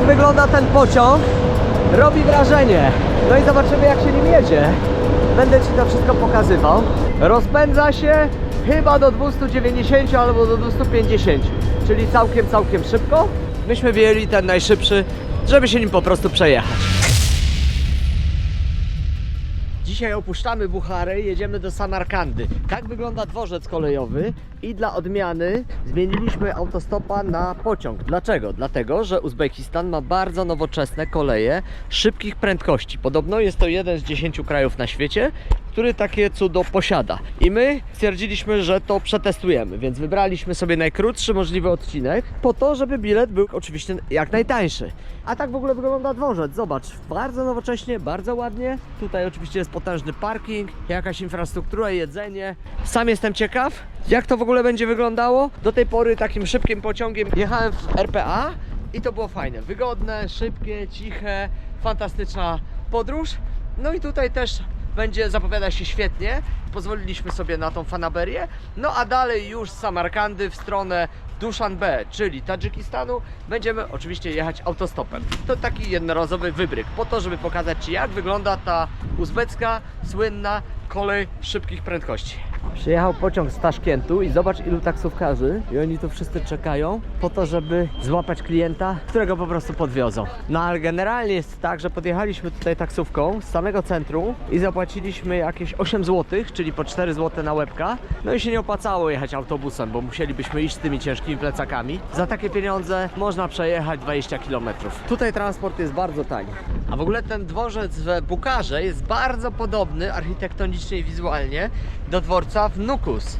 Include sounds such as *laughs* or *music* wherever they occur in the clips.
Tak wygląda ten pociąg. Robi wrażenie. No i zobaczymy jak się nim jedzie. Będę Ci to wszystko pokazywał. Rozpędza się chyba do 290 albo do 250, czyli całkiem, całkiem szybko. Myśmy wyjęli ten najszybszy, żeby się nim po prostu przejechać. Dzisiaj opuszczamy Bucharę i jedziemy do Samarkandy. Tak wygląda dworzec kolejowy i dla odmiany zmieniliśmy autostopa na pociąg. Dlaczego? Dlatego, że Uzbekistan ma bardzo nowoczesne koleje szybkich prędkości. Podobno jest to jeden z 10 krajów na świecie, który takie cudo posiada. I my stwierdziliśmy, że to przetestujemy, więc wybraliśmy sobie najkrótszy możliwy odcinek po to, żeby bilet był oczywiście jak najtańszy. A tak w ogóle wygląda dworzec. Zobacz, bardzo nowocześnie, bardzo ładnie. Tutaj oczywiście jest potężny parking, jakaś infrastruktura, jedzenie. Sam jestem ciekaw, jak to w ogóle będzie wyglądało. Do tej pory takim szybkim pociągiem jechałem w RPA i to było fajne, wygodne, szybkie, ciche, fantastyczna podróż. No i tutaj też będzie zapowiada się świetnie. Pozwoliliśmy sobie na tą fanaberię. No a dalej już z Samarkandy w stronę Dushanbe, czyli Tadżykistanu, będziemy oczywiście jechać autostopem. To taki jednorazowy wybryk, po to, żeby pokazać Ci, jak wygląda ta uzbecka, słynna kolej szybkich prędkości. Przyjechał pociąg z Taszkentu i zobacz ilu taksówkarzy i oni tu wszyscy czekają po to, żeby złapać klienta, którego po prostu podwiozą. No ale generalnie jest tak, że podjechaliśmy tutaj taksówką z samego centrum i zapłaciliśmy jakieś 8 zł, czyli po 4 zł na łebka. No i się nie opłacało jechać autobusem, bo musielibyśmy iść z tymi ciężkimi plecakami. Za takie pieniądze można przejechać 20 km. Tutaj transport jest bardzo tani. A w ogóle ten dworzec w Bukarze jest bardzo podobny architektonicznie i wizualnie do dworca w Nukus.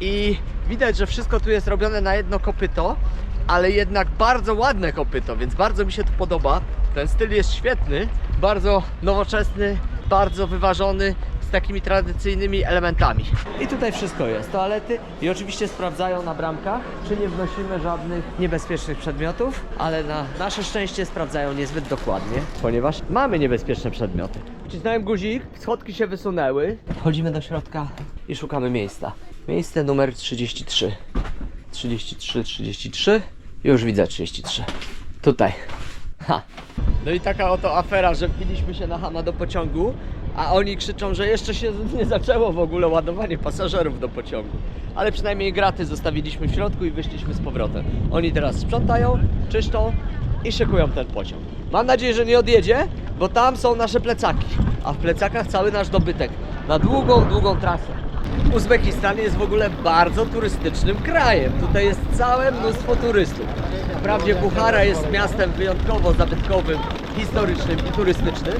I widać, że wszystko tu jest robione na jedno kopyto, ale jednak bardzo ładne kopyto, więc bardzo mi się to podoba. Ten styl jest świetny, bardzo nowoczesny, bardzo wyważony, takimi tradycyjnymi elementami. I tutaj wszystko jest, toalety i oczywiście sprawdzają na bramkach, czy nie wnosimy żadnych niebezpiecznych przedmiotów, ale na nasze szczęście sprawdzają niezbyt dokładnie, ponieważ mamy niebezpieczne przedmioty. Wcisnąłem guzik, schodki się wysunęły, wchodzimy do środka i szukamy miejsca. Miejsce numer 33. 33, 33. Już widzę 33. Tutaj. Ha. No i taka oto afera, że wbiliśmy się na Hama do pociągu, a oni krzyczą, że jeszcze się *laughs* nie zaczęło w ogóle ładowanie pasażerów do pociągu. Ale przynajmniej graty zostawiliśmy w środku i wyszliśmy z powrotem. Oni teraz sprzątają, czyszczą i szykują ten pociąg. Mam nadzieję, że nie odjedzie, bo tam są nasze plecaki, a w plecakach cały nasz dobytek na długą, długą trasę. Uzbekistan jest w ogóle bardzo turystycznym krajem. Tutaj jest całe mnóstwo turystów. Wprawdzie Buchara jest miastem wyjątkowo zabytkowym, historycznym i turystycznym,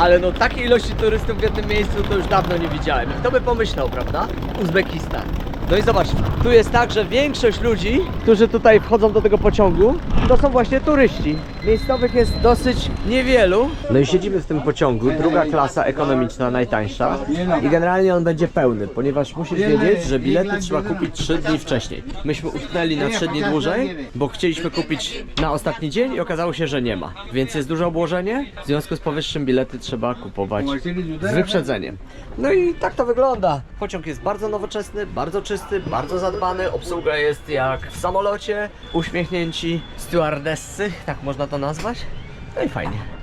ale no takiej ilości turystów w jednym miejscu to już dawno nie widziałem. Kto by pomyślał, prawda? Uzbekistan. No i zobacz, tu jest tak, że większość ludzi, którzy tutaj wchodzą do tego pociągu, to są właśnie turyści. Miejscowych jest dosyć niewielu. No i siedzimy w tym pociągu, druga klasa ekonomiczna, najtańsza. I generalnie on będzie pełny, ponieważ musisz wiedzieć, że bilety trzeba kupić 3 dni wcześniej. Myśmy utknęli na 3 dni dłużej, bo chcieliśmy kupić na ostatni dzień i okazało się, że nie ma. Więc jest duże obłożenie, w związku z powyższym bilety trzeba kupować z wyprzedzeniem. No i tak to wygląda. Pociąg jest bardzo nowoczesny, bardzo czysty, bardzo zadbany. Obsługa jest jak w samolocie. Uśmiechnięci stewardessy, tak można to nazwać. No i fajnie.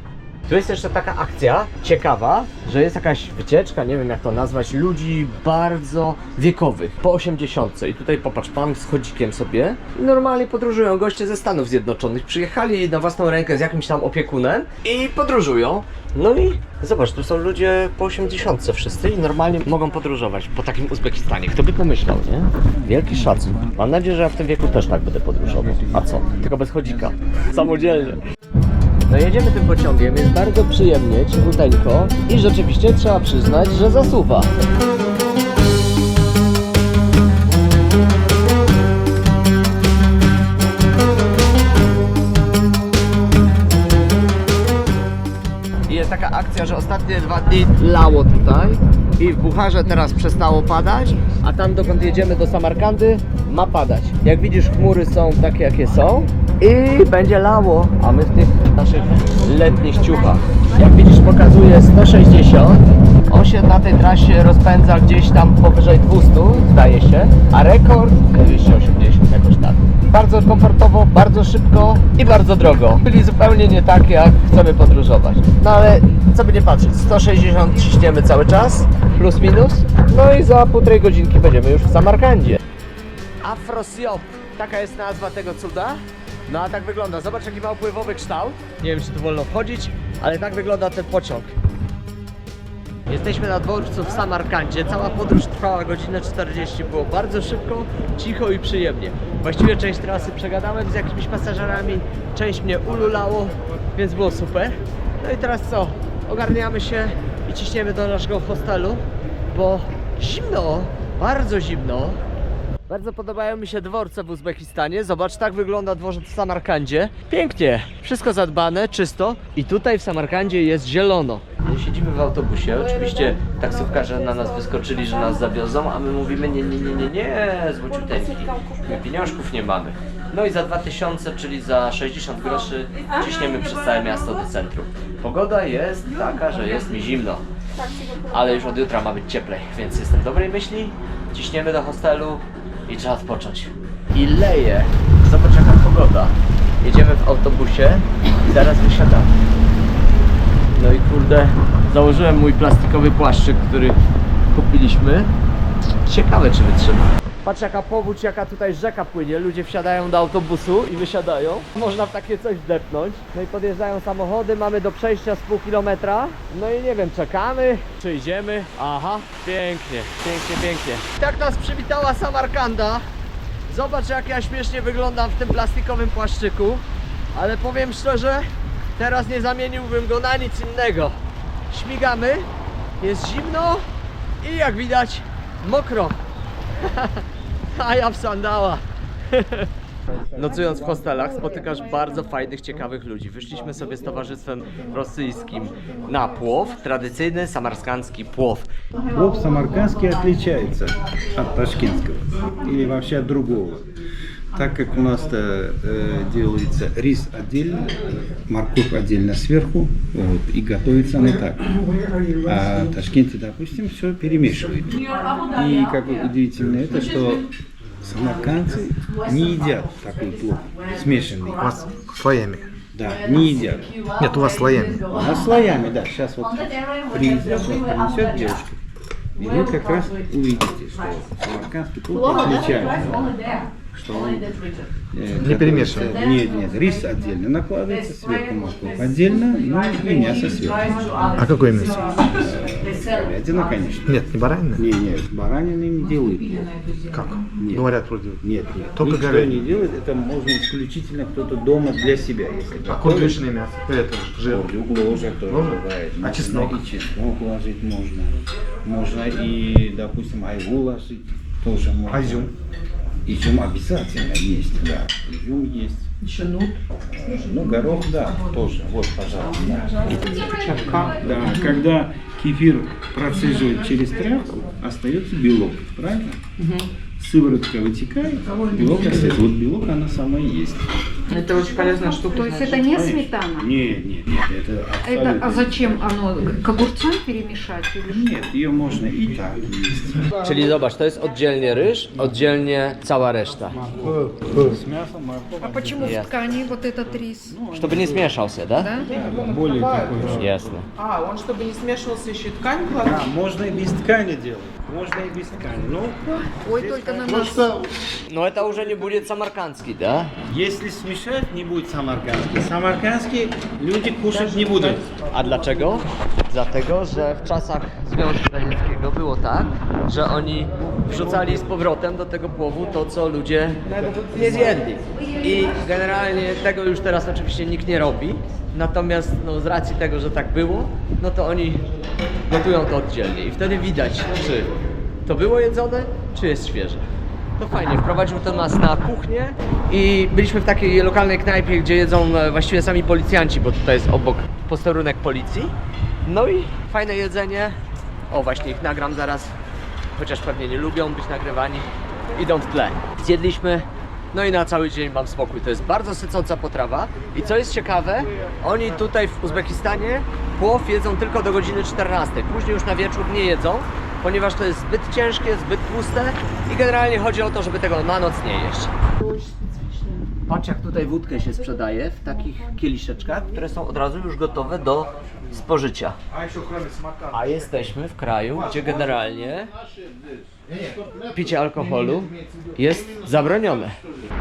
Tu jest jeszcze taka akcja ciekawa, że jest jakaś wycieczka, nie wiem jak to nazwać, ludzi bardzo wiekowych, po 80. I tutaj popatrz, pan z chodzikiem sobie normalnie podróżują goście ze Stanów Zjednoczonych. Przyjechali na własną rękę z jakimś tam opiekunem i podróżują. No i zobacz, tu są ludzie po 80 wszyscy i normalnie mogą podróżować po takim Uzbekistanie. Kto by pomyślał, nie? Wielki szacun. Mam nadzieję, że ja w tym wieku też tak będę podróżował. A co? Tylko bez chodzika. Samodzielnie. No jedziemy tym pociągiem, jest bardzo przyjemnie, cichuteńko i rzeczywiście trzeba przyznać, że zasuwa. I Jest taka akcja, że ostatnie dwa dni lało tutaj i w Bucharze teraz przestało padać, a tam dokąd jedziemy do Samarkandy ma padać. Jak widzisz chmury są takie jakie są i będzie lało, a my w tych naszych letnich ciuchach. Jak widzisz pokazuje 160, On się na tej trasie rozpędza gdzieś tam powyżej 200, zdaje się, a rekord 280 jakoś tak. Bardzo komfortowo, bardzo szybko i bardzo drogo. Czyli zupełnie nie tak jak chcemy podróżować. No ale co by nie patrzeć, 160 ciśniemy cały czas, plus minus. No i za półtorej godzinki będziemy już w Samarkandzie. Afrosiop, taka jest nazwa tego cuda. No a tak wygląda, zobacz jaki ma upływowy kształt. Nie wiem czy tu wolno wchodzić, ale tak wygląda ten pociąg. Jesteśmy na dworcu w Samarkandzie. Cała podróż trwała godzinę 40. Było bardzo szybko, cicho i przyjemnie. Właściwie część trasy przegadałem z jakimiś pasażerami, część mnie ululało, więc było super. No i teraz co? Ogarniamy się i ciśniemy do naszego hostelu, bo zimno, bardzo zimno. Bardzo podobają mi się dworce w Uzbekistanie. Zobacz, tak wygląda dworzec w Samarkandzie. Pięknie, wszystko zadbane, czysto i tutaj w Samarkandzie jest zielono. Siedzimy w autobusie, oczywiście taksówkarze na nas wyskoczyli, że nas zawiozą, a my mówimy nie, nie, nie, nie, nie, złociuteńki, my pieniążków nie mamy. No i za 2000, czyli za 60 groszy ciśniemy przez całe miasto do centrum. Pogoda jest taka, że jest mi zimno ale już od jutra ma być cieplej, więc jestem dobrej myśli. Ciśniemy do hostelu i trzeba odpocząć. I leje. Zobacz jaka pogoda. Jedziemy w autobusie i zaraz wysiadamy. No i kurde, założyłem mój plastikowy płaszczyk, który kupiliśmy. Ciekawe czy wytrzyma. Patrz jaka powódź, jaka tutaj rzeka płynie. Ludzie wsiadają do autobusu i wysiadają. *laughs* Można w takie coś zdepnąć. No i podjeżdżają samochody, mamy do przejścia z pół kilometra. No i nie wiem, czekamy, czy idziemy. Aha, pięknie, pięknie, pięknie. Tak nas przywitała Samarkanda. Zobacz jak ja śmiesznie wyglądam w tym plastikowym płaszczyku. Ale powiem szczerze, teraz nie zamieniłbym go na nic innego. Śmigamy, jest zimno i jak widać mokro. *laughs* A ja w sandała. Nocując w hostelach spotykasz bardzo fajnych, ciekawych ludzi. Wyszliśmy sobie z towarzystwem rosyjskim na płow, tradycyjny samarskancki płow. Плов самаркандский отличается от ташкентского или вообще от другого. Так как у нас-то э, делается рис отдельно, морковь отдельно сверху, вот, и готовится она так. А в Ташкенте, допустим, все перемешивают. И как удивительно это, что самаркандцы не едят такой плов смешанный. У вас слоями. Да, не едят. Нет, у вас слоями. А слоями, да. Сейчас вот придет, вот принесет девушка. И вы как раз увидите, что самаркандский плов отличается. Что он, э, Не перемешиваем. готовится- Нет, нет, рис отдельно накладывается, сверху морковь отдельно, ну и мясо сверху. А какое мясо? Говядина, конечно. Нет, не баранина? Не, нет, баранины не делают. Как? Нет. Говорят вроде. Нет, нет. Только Никто говядина. не делает, это можно исключительно кто-то дома для себя, если А курдючное мясо? Это жир. Курдюк ложа тоже бывает. А чеснок? И чеснок ложить можно. Можно и, допустим, айву ложить тоже можно. Изюм? Изюм обязательно есть, да. Изюм есть. Еще нут? Ну, горох, да, тоже. Вот, пожалуйста. Да, когда кефир процеживает через тряпку, остается белок, правильно? Сыворотка вытекает, белок остается. Вот белок она сама и есть. Это очень полезная штука. То есть это не сметана? Нет, нет, нет, это Это, а зачем оно? К огурцам перемешать или? Нет, ее можно и так есть. Czyli zobacz, to jest oddzielnie ryż, oddzielnie cała reszta. С мясом, морковь. А почему в ткани вот этот рис? Чтобы не смешался, да? Да? Более такой. Ясно. А, он чтобы не смешивался, еще и ткань кладет. Да, можно и без ткани делать. Можно и без ткани. Ну, Ой, только на нас. Но это уже не будет самаркандский, да? если Nie bój samarkandski. Samarkandski ludzie Kuszet nie budują. A dlaczego? Dlatego, że w czasach Związku Radzieckiego było tak, że oni wrzucali z powrotem do tego płowu to, co ludzie nie zjedli. I generalnie tego już teraz oczywiście nikt nie robi, natomiast no, z racji tego, że tak było, no to oni gotują to oddzielnie i wtedy widać, czy to było jedzone, czy jest świeże. To fajnie, wprowadził to nas na kuchnię i byliśmy w takiej lokalnej knajpie, gdzie jedzą e, właściwie sami policjanci, bo tutaj jest obok posterunek policji. No i fajne jedzenie. O, właśnie ich nagram zaraz, chociaż pewnie nie lubią być nagrywani. Idą w tle. Zjedliśmy no i na cały dzień mam spokój. To jest bardzo sycąca potrawa i co jest ciekawe, oni tutaj w Uzbekistanie płow jedzą tylko do godziny 14. Później już na wieczór nie jedzą, ponieważ to jest zbyt ciężkie, zbyt tłuste i generalnie chodzi o to, żeby tego na noc nie jeść. Patrz jak tutaj wódkę się sprzedaje w takich kieliszeczkach, które są od razu już gotowe do spożycia. A jesteśmy w kraju, gdzie generalnie picie alkoholu jest zabronione.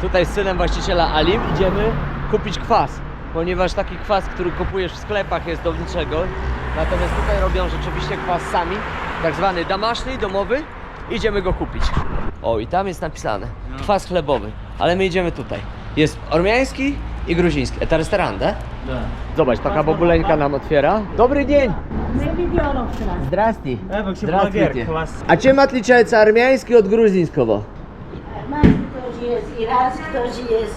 Tutaj z synem właściciela Alim idziemy kupić kwas, ponieważ taki kwas, który kupujesz w sklepach jest do niczego. Natomiast tutaj robią rzeczywiście kwas sami, tak zwany damaszny, domowy. Idziemy go kupić. O, i tam jest napisane kwas chlebowy, ale my idziemy tutaj. Jest ormiański i gruziński. Это ресторан, да? Да. Zobacz, taka bobuleńka nam otwiera. Dobry dzień! Здрасте. Здравствуйте. А чем отличается армянский от грузинского? Армянский тоже есть, иранский тоже есть.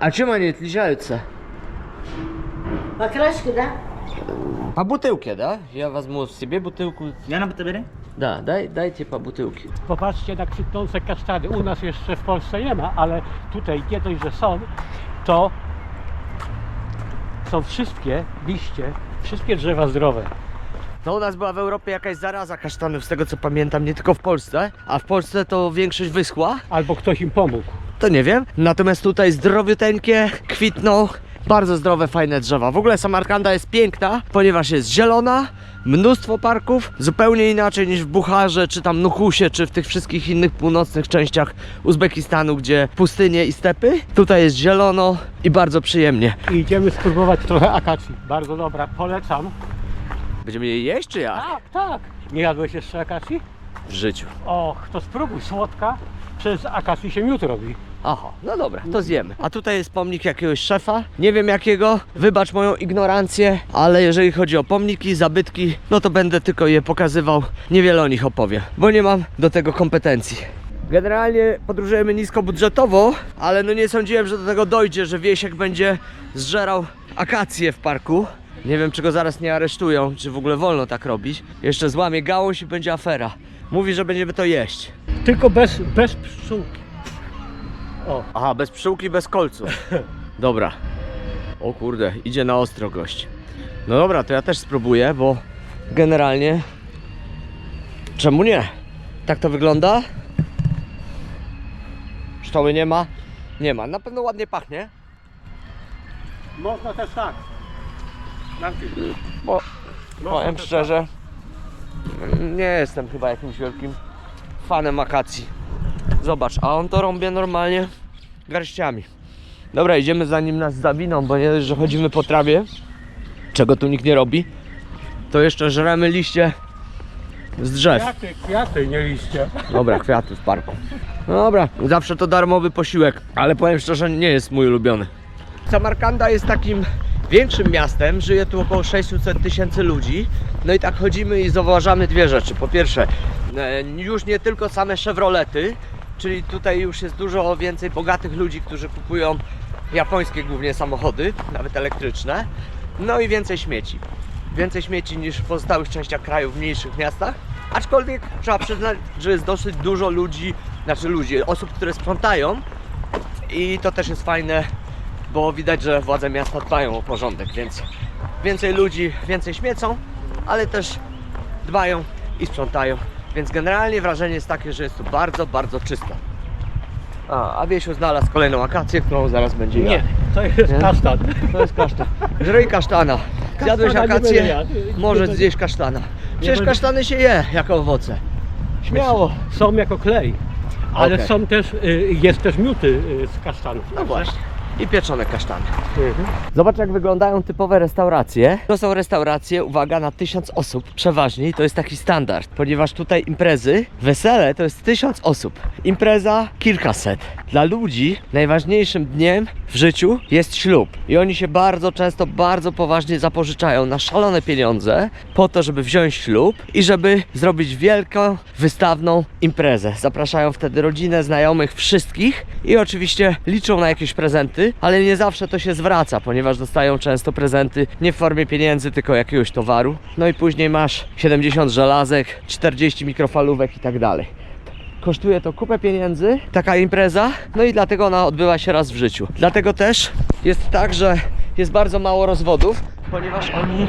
А чем они отличаются? Покрашка, да? По бутылке, да? Я возьму себе бутылку. Ja na Batabery? Да, дай, dajcie po butyłki. Popatrzcie na kwitnące kasztany. U nas jeszcze w Polsce nie ma, ale tutaj nie dość, że są, to są wszystkie liście, wszystkie drzewa zdrowe. No u nas była w Europie jakaś zaraza kasztanów, z tego co pamiętam, nie tylko w Polsce, a w Polsce to większość wyschła, Albo ktoś im pomógł. to nie wiem. Natomiast tutaj zdrowiuteńkie, kwitną, bardzo zdrowe, fajne drzewa. W ogóle Samarkanda jest piękna, ponieważ jest zielona, mnóstwo parków, zupełnie inaczej niż w Bucharze, czy tam Nukusie, czy w tych wszystkich innych północnych częściach Uzbekistanu, gdzie pustynie i stepy. Tutaj jest zielono i bardzo przyjemnie. I idziemy spróbować trochę akacji. Bardzo dobra, polecam. Będziemy je jeść, czy jak? Tak, tak. Nie jadłeś jeszcze akacji? W życiu. Och, to spróbuj, słodka. Przez akacji się miód robi. Aha, no dobra, to zjemy. A tutaj jest pomnik jakiegoś szefa. Nie wiem jakiego, wybacz moją ignorancję, ale jeżeli chodzi o pomniki, zabytki, no to będę tylko je pokazywał. Niewiele o nich opowiem, bo nie mam do tego kompetencji. Generalnie podróżujemy niskobudżetowo, ale no nie sądziłem, że do tego dojdzie, że Wiesiek będzie zżerał akacje w parku. Nie wiem, czy go zaraz nie aresztują, czy w ogóle wolno tak robić. Jeszcze złamie gałąź i będzie afera. Mówi, że będziemy to jeść. Tylko bez, bez pszczółki. O, Aha, bez pszczółki, bez kolców. *laughs* Dobra. O kurde, idzie na ostro gość. No dobra, to ja też spróbuję, bo generalnie czemu nie? Tak to wygląda? Pszczoły nie ma? Nie ma. Na pewno ładnie pachnie. można też tak. Bo powiem szczerze, nie jestem chyba jakimś wielkim fanem akacji. Zobacz, a on to rąbie normalnie garściami. Dobra, idziemy zanim nas zawiną, bo nie dość, że chodzimy po trawie, czego tu nikt nie robi, to jeszcze żremy liście z drzew. Kwiaty, kwiaty, nie liście. Dobra, kwiaty w parku. No dobra, zawsze to darmowy posiłek, ale powiem szczerze, nie jest mój ulubiony. Samarkanda jest takim większym miastem, żyje tu około 600 tysięcy ludzi. No i tak chodzimy i zauważamy dwie rzeczy. Po pierwsze, e, już nie tylko same Chevrolety, czyli tutaj już jest dużo więcej bogatych ludzi, którzy kupują japońskie głównie samochody, nawet elektryczne. No i więcej śmieci. Więcej śmieci niż w pozostałych częściach kraju, w mniejszych miastach. Aczkolwiek trzeba przyznać, że jest dosyć dużo ludzi, znaczy ludzi, osób, które sprzątają. I to też jest fajne, bo widać, że władze miasta dbają o porządek, więc więcej ludzi, więcej śmiecą, ale też dbają i sprzątają. Więc generalnie wrażenie jest takie, że jest tu bardzo, bardzo czysto. A, a Wiesiu znalazł kolejną akację, którą zaraz będzie Nie, jadł. to jest Nie? kasztan. To jest kasztan. Żryj kasztana. Zjadłeś Kasztana nie akację, będę jadł. Nie możesz zjeść kasztana. Przecież będę- kasztany się je jako owoce. Śmiało. Są jako klej. Ale Okej. są też, y, jest też mióty y, z kasztanów. No właśnie. I pieczone kasztany. Mhm. Zobacz jak wyglądają typowe restauracje. To są restauracje, uwaga, na tysiąc osób przeważnie i to jest taki standard, ponieważ tutaj imprezy, wesele to jest tysiąc osób. Impreza kilkaset. Dla ludzi najważniejszym dniem w życiu jest ślub i oni się bardzo często, bardzo poważnie zapożyczają na szalone pieniądze po to, żeby wziąć ślub i żeby zrobić wielką, wystawną imprezę. Zapraszają wtedy rodzinę, znajomych, wszystkich i oczywiście liczą na jakieś ale nie zawsze to się zwraca, ponieważ dostają często prezenty nie w formie pieniędzy, tylko jakiegoś towaru. No i później masz 70 żelazek, 40 mikrofalówek i tak dalej. kosztuje to kupę pieniędzy, taka impreza, no i dlatego ona odbywa się raz w życiu. Dlatego też jest tak, że jest bardzo mało rozwodów, ponieważ oni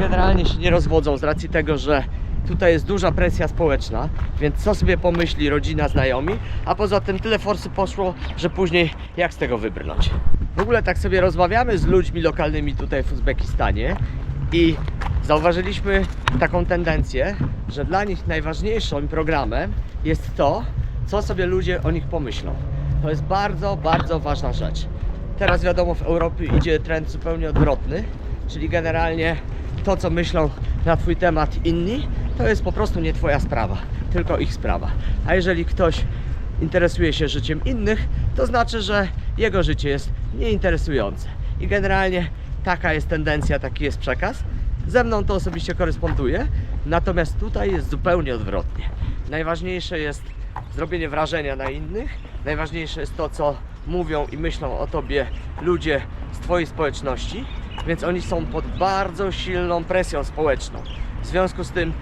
generalnie się nie rozwodzą z racji tego, że tutaj jest duża presja społeczna, więc co sobie pomyśli rodzina, znajomi, a poza tym tyle forsy poszło, że później jak z tego wybrnąć. W ogóle tak sobie rozmawiamy z ludźmi lokalnymi tutaj w Uzbekistanie i zauważyliśmy taką tendencję, że dla nich najważniejszym programem jest to, co sobie ludzie o nich pomyślą. To jest bardzo, bardzo ważna rzecz. Teraz wiadomo, w Europie idzie trend zupełnie odwrotny, czyli generalnie to, co myślą na Twój temat inni, to jest po prostu nie Twoja sprawa, tylko ich sprawa. A jeżeli ktoś interesuje się życiem innych, to znaczy, że jego życie jest nieinteresujące. I generalnie taka jest tendencja, taki jest przekaz. Ze mną to osobiście koresponduje, natomiast tutaj jest zupełnie odwrotnie. Najważniejsze jest zrobienie wrażenia na innych, najważniejsze jest to, co mówią i myślą o tobie ludzie z Twojej społeczności, więc oni są pod bardzo silną presją społeczną. W związku z tym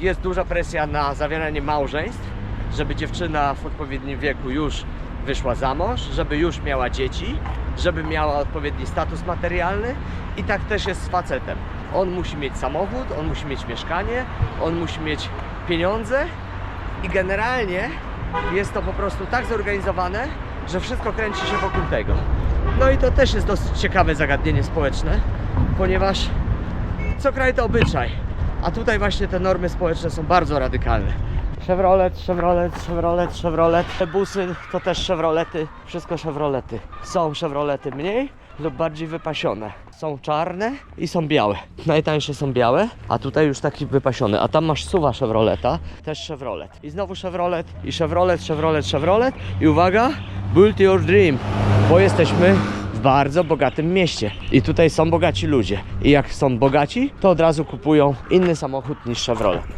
jest duża presja na zawieranie małżeństw, żeby dziewczyna w odpowiednim wieku już wyszła za mąż, żeby już miała dzieci, żeby miała odpowiedni status materialny i tak też jest z facetem. On musi mieć samochód, on musi mieć mieszkanie, on musi mieć pieniądze i generalnie jest to po prostu tak zorganizowane, że wszystko kręci się wokół tego. No i to też jest dosyć ciekawe zagadnienie społeczne, ponieważ co kraj to obyczaj, a tutaj właśnie te normy społeczne są bardzo radykalne. Chevrolet, Chevrolet, Chevrolet, Chevrolet. Te busy to też Chevrolety, wszystko Chevrolety. Są Chevrolety mniej lub bardziej wypasione. Są czarne i są białe. Najtańsze są białe, a tutaj już taki wypasiony. A tam masz suwa Chevroleta, też Chevrolet. I znowu Chevrolet, i Chevrolet, Chevrolet, Chevrolet. I uwaga, build your dream, bo jesteśmy w bardzo bogatym mieście. I tutaj są bogaci ludzie. I jak są bogaci, to od razu kupują inny samochód niż Chevrolet.